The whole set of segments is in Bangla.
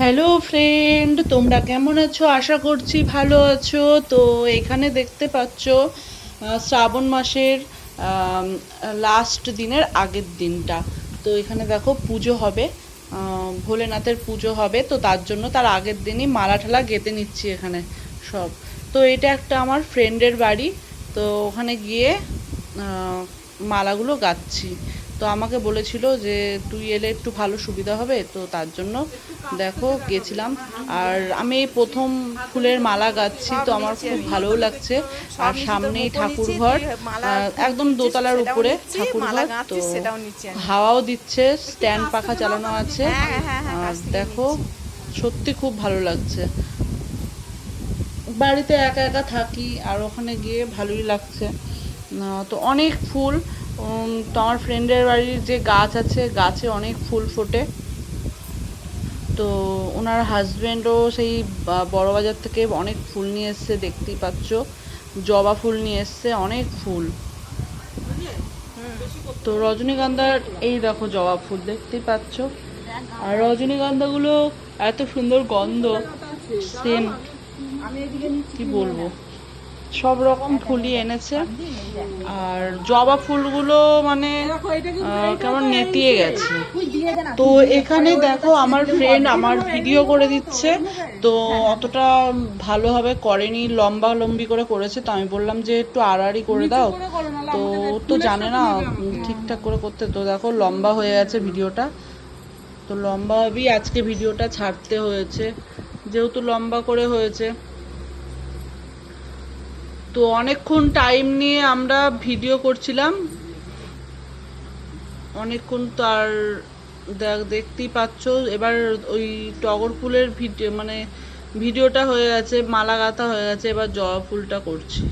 হ্যালো ফ্রেন্ড তোমরা কেমন আছো? আশা করছি ভালো আছো। তো এখানে দেখতে পাচ্ছ শ্রাবণ মাসের লাস্ট দিনের আগের দিনটা। তো এখানে দেখো, পুজো হবে। ভোলেনাথের পুজো হবে। তো তার জন্য তার আগের দিনই মালা ঠালা গেঁথে নিচ্ছি এখানে সব। তো এটা একটা আমার ফ্রেন্ডের বাড়ি। তো ওখানে গিয়ে মালাগুলো গাচ্ছি। তো আমাকে বলেছিল যে তুই এলে একটু ভালো সুবিধা হবে, তো তার জন্য দেখো গেছিলাম। আর আমি প্রথম ফুলের মালা গাচ্ছি, তো আমার খুব ভালোও লাগছে। আর সামনেই ঠাকুর ঘর একদম দোতলার উপরে ঠাকুর ঘর, তো হাওয়াও দিচ্ছে, স্ট্যান্ড পাখা চালানো আছে। দেখো, সত্যি খুব ভালো লাগছে। বাড়িতে একা একা থাকি, আর ওখানে গিয়ে ভালোই লাগছে। তো অনেক ফুল তো আমার ফ্রেন্ডের বাড়ির যে গাছ আছে, গাছে অনেক ফুল ফোটে। তো ওনার হাজব্যান্ডও সেই বড় বাজার থেকে অনেক ফুল নিয়ে এসছে, দেখতেই পাচ্ছ। জবা ফুল নিয়ে এসছে, অনেক ফুল। তো রজনীগন্ধার, এই দেখো জবা ফুল, দেখতেই পাচ্ছ। আর রজনীগন্ধাগুলো এত সুন্দর গন্ধ। সেন্ট কি বলব? সব রকম ফুলই এনেছে। আর জবা ফুলগুলো মানে কেমন নেতিয়ে গেছে। তো এখানে দেখো আমার ফ্রেন্ড আমার ভিডিও করে দিচ্ছে। তো অতটা ভালোভাবে করেনি লম্বা লম্বি করে করেছে। তো আমি বললাম যে একটু আড়াআড়ি করে দাও। তো ও তো জানে না ঠিকঠাক করে করতে। তো দেখো লম্বা হয়ে গেছে ভিডিওটা তো লম্বাভাবেই আজকে ভিডিওটা ছাড়তে হয়েছে। যেহেতু লম্বা করে হয়েছে তো অনেকক্ষণ টাইম নিয়ে আমরা ভিডিও করছিলাম। অনেকক্ষণ তো আর দেখ- দেখতেই পাচ্ছ এবার ওই টগর ফুলের ভিডিও মানে ভিডিওটা হয়ে গেছে মালা গাঁথা হয়ে গেছে এবার জবা ফুলটা করছি।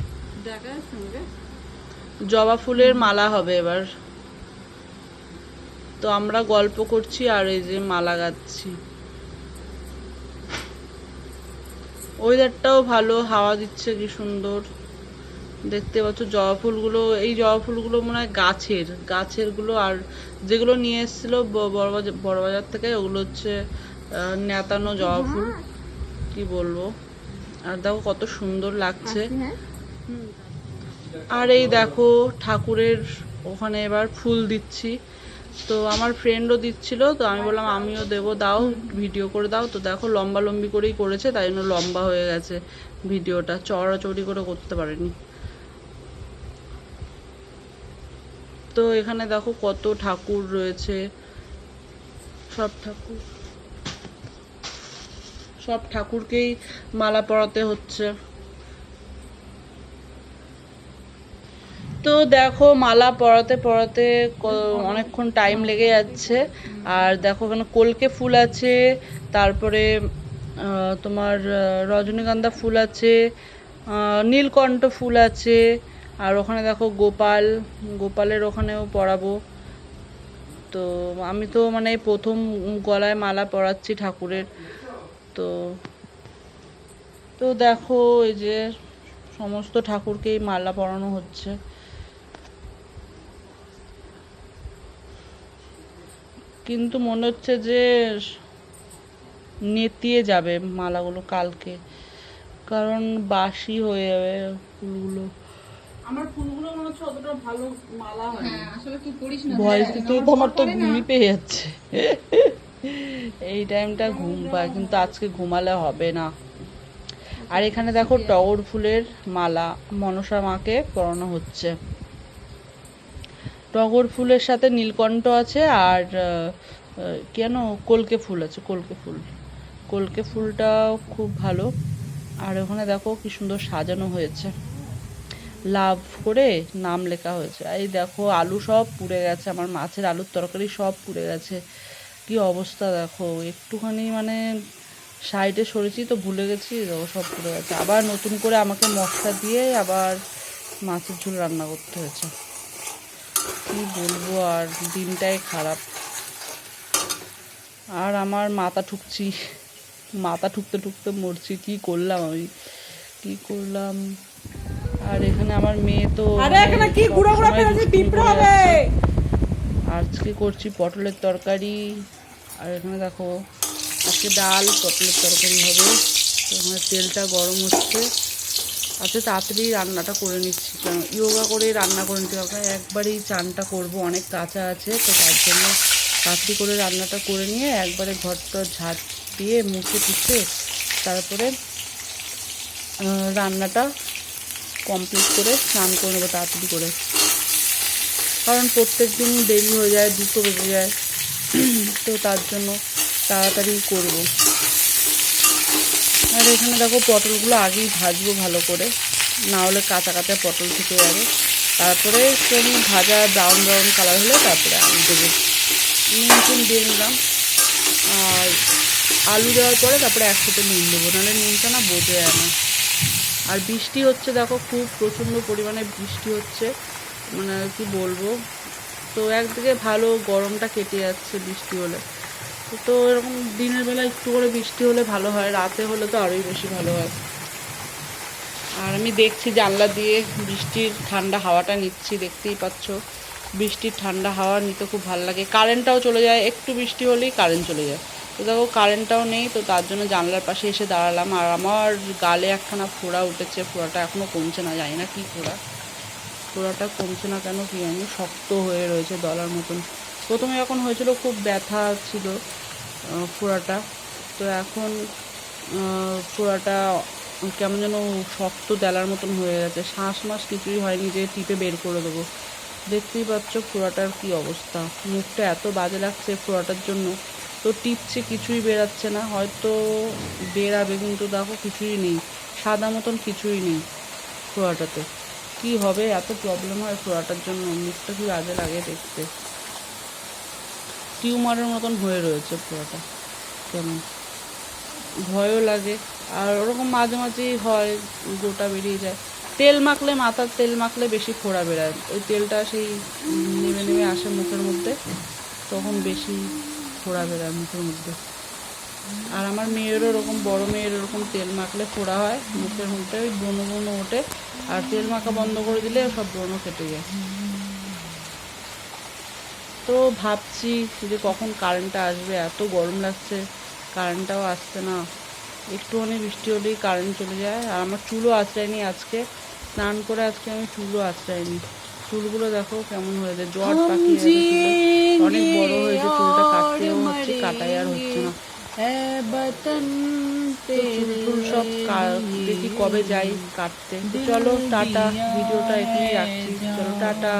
জবা ফুলের মালা হবে এবার। তো আমরা গল্প করছি আর এই যে মালা গাচ্ছি। ওয়েদারটাও ভালো হাওয়া দিচ্ছে কি সুন্দর। দেখতে পাচ্ছ জবা ফুলগুলো এই জবা ফুলগুলো মনে হয় গাছের গাছেরগুলো আর যেগুলো নিয়ে এসেছিল বড়বাজার বড়বাজার থেকে ওগুলো হচ্ছে আহ, নেতানো জবা ফুল। কি বলব? আর দেখো কত সুন্দর লাগছে। আর এই দেখো ঠাকুরের ওখানে এবার ফুল দিচ্ছি। তো আমার ফ্রেন্ডও দিচ্ছিল তো আমি বললাম আমিও দেবো দাও ভিডিও করে দাও। তো দেখো লম্বা লম্বি করেই করেছে তাই জন্য লম্বা হয়ে গেছে ভিডিওটা। চড়াচড়ি করে করতে পারেনি। তো এখানে দেখো কত ঠাকুর রয়েছে। সব ঠাকুর। সব ঠাকুরকেই মালা পরাতে হচ্ছে। তো দেখো মালা পরাতে পরাতে অনেকক্ষণ টাইম লেগে যাচ্ছে। আর দেখো এখানে কলকে ফুল আছে, তারপরে তোমার রজনীগন্ধা ফুল আছে নীলকণ্ঠ ফুল আছে আর ওখানে দেখো গোপাল, গোপালের ওখানেও পরাবো তো আমি তো মানে প্রথম গলায় মালা পরাচ্ছি ঠাকুরের। তো তো দেখো এই যে সমস্ত ঠাকুরকেই মালা পরানো হচ্ছে। কিন্তু মনে হচ্ছে যে নেতিয়ে যাবে মালাগুলো কালকে। কারণ বাসি হয়ে যাবে ফুলগুলো। আমার ফুলগুলো মনে হচ্ছে অতটা ভালো মালা হয় হ্যাঁ, আসলে তুই করিস না। ভয়েস তো আমার তো ঘুমই পেয়ে যাচ্ছে। এই টাইমটা ঘুম পায় কিন্তু আজকে ঘুমালে হবে না। আর এখানে দেখো টগর ফুলের মালা মনসা মাকে পরানো হচ্ছে। টগর ফুলের সাথে নীলকণ্ঠ আছে আর কেন কলকে ফুল আছে কলকে ফুল। কলকে ফুলটাও খুব ভালো। আর ওখানে দেখো কি সুন্দর সাজানো হয়েছে। লাভ করে নাম লেখা হয়েছে। এই দেখো, আলু সব পুড়ে গেছে, আমার মাছের আলুর তরকারি সব পুড়ে গেছে। কি অবস্থা দেখো, একটুখানি মানে সাইডে সরেছি তো ভুলে গেছি, দেখো সব পুড়ে গেছে। আবার নতুন করে আমাকে মশলা দিয়ে আবার মাছের ঝোল রান্না করতে হয়েছে। কি বলব আর, দিনটাই খারাপ। আর আমার মাথা ঠুকছি, মাথা ঠুকতে ঠুকতে মরছি, কি করলাম আমি? কি করলাম? আর এখানে আমার মেয়ে তো আরে এখানে কি গুঁড়ো গুঁড়ো ফেলেছে? পিঁপড়ে হবে! আজকে করছি পটলের তরকারি। আর এখানে দেখো আজকে ডাল পটলের তরকারি হবে। তো আমার তেলটা গরম হচ্ছে। আজকে তাড়াতাড়ি রান্নাটা করে নিচ্ছি। কারণ ইয়োগা করে রান্না করে নিচ্ছি কারণ একবারেই চানটা করব অনেক কাঁচা আছে। তো তার জন্য তাড়াতাড়ি করে রান্নাটা করে নিয়ে একবারে ঘরটা ঝাঁট দিয়ে মুখে টুকে তারপরে রান্নাটা কমপ্লিট করে স্নান করে নেব, তাড়াতাড়ি করে। কারণ প্রত্যেক দিন দেরি হয়ে যায়, দুটো বেজে যায়। তো তার জন্য তাড়াতাড়ি করব। আর এখানে দেখো পটলগুলো আগেই ভাজবো ভালো করে। না হলে কাঁচা কাঁচা পটল থেকে যাবে। তারপরে একটু ভাজা ব্রাউন ব্রাউন কালার হলে তারপরে আমি দেবো। নুন দিয়ে নিলাম। আর আলু দেওয়ার পরে তারপরে একসাথে নুন দেবো, নাহলে নুনটা না বোঝে যায় না। আর বৃষ্টি হচ্ছে, দেখো, খুব প্রচণ্ড পরিমাণে বৃষ্টি হচ্ছে। মানে কি বলব? তো একদিকে ভালো গরমটা কেটে যাচ্ছে বৃষ্টি হলে। তো এরকম দিনের বেলা একটু করে বৃষ্টি হলে ভালো হয়, রাতে হলে তো আরোই বেশি ভালো হয়। আর আমি দেখছি জানলা দিয়ে বৃষ্টির ঠান্ডা হাওয়াটা নিচ্ছি, দেখতেই পাচ্ছ। বৃষ্টির ঠান্ডা হাওয়া নিতে খুব ভালো লাগে। কারেন্টটাও চলে যায়, একটু বৃষ্টি হলেই কারেন্ট চলে যায়। তো দেখো কারেন্টটাও নেই, তো তার জন্য জানলার পাশে এসে দাঁড়ালাম। আর আমার গালে একখানা ফোড়া উঠেছে, ফোড়াটা এখনও কমছে না, জানি না কী ফোড়া। ফোড়াটা কমছে না কেন কি জানি, শক্ত হয়ে রয়েছে দলার মতন। প্রথমে যখন হয়েছিল খুব ব্যথা ছিল ফোড়াটা। তো এখন ফোড়াটা কেমন যেন শক্ত দেলার মতন হয়ে গেছে। শ্বাস মাস কিছুই হয়নি যে টিপে বের করে দেবো। দেখতেই পাচ্ছ ফোড়াটার কি অবস্থা। মুখটা এত বাজে লাগছে ফোড়াটার জন্য। তো টিপছে, কিছুই বেরাচ্ছে না। হয়তো বেরাবে, কিন্তু দেখো কিছুই নেই। সাদা মতন কিছুই নেই ফোড়াটাতে কি হবে? এত প্রবলেম হয় ফোড়াটার জন্য। মুখটা কি আগে লাগে দেখতে? টিউমারের মতন হয়ে রয়েছে ফোড়াটা কেমন? ভয়ও লাগে। আর ওরকম মাঝে মাঝেই হয়, গোটা বেরিয়ে যায়। তেল মাখলে, মাথার তেল মাখলে বেশি ফোড়া বেরায়। ওই তেলটা সেই নেমে নেমে আসে মুখের মধ্যে, তখন বেশি ফোড়া বেরায় মুখের মধ্যে। আর আমার মেয়েরও ওরকম বড় মেয়ের ওরকম তেল মাখলে ফোড়া হয়, মুখের মধ্যে ওই ব্রণ ব্রণ ওঠে, আর তেল মাখা বন্ধ করে দিলে সব ব্রণ কেটে যায়। তো ভাবছি যে কখন কারেন্টটা আসবে, এত গরম লাগছে কারেন্টটাও আসছে না। একটুখানি বৃষ্টি হলেই কারেন্ট চলে যায়, আর আমার চুলও আঁচড়ায়নি আজকে। স্নান করে আজকে আমি চুলও আঁচড়াইনি চুলগুলো দেখো কেমন হয়েছে জট পাকিয়ে অনেক বড় হয়েছে চুলটা কাটতেও হচ্ছে কাটাই আর হচ্ছে না। চুল সব দেখি কবে যাই কাটতে। চলো টাটা। ভিডিওটা এখানেই রাখছি। চলো টাটা।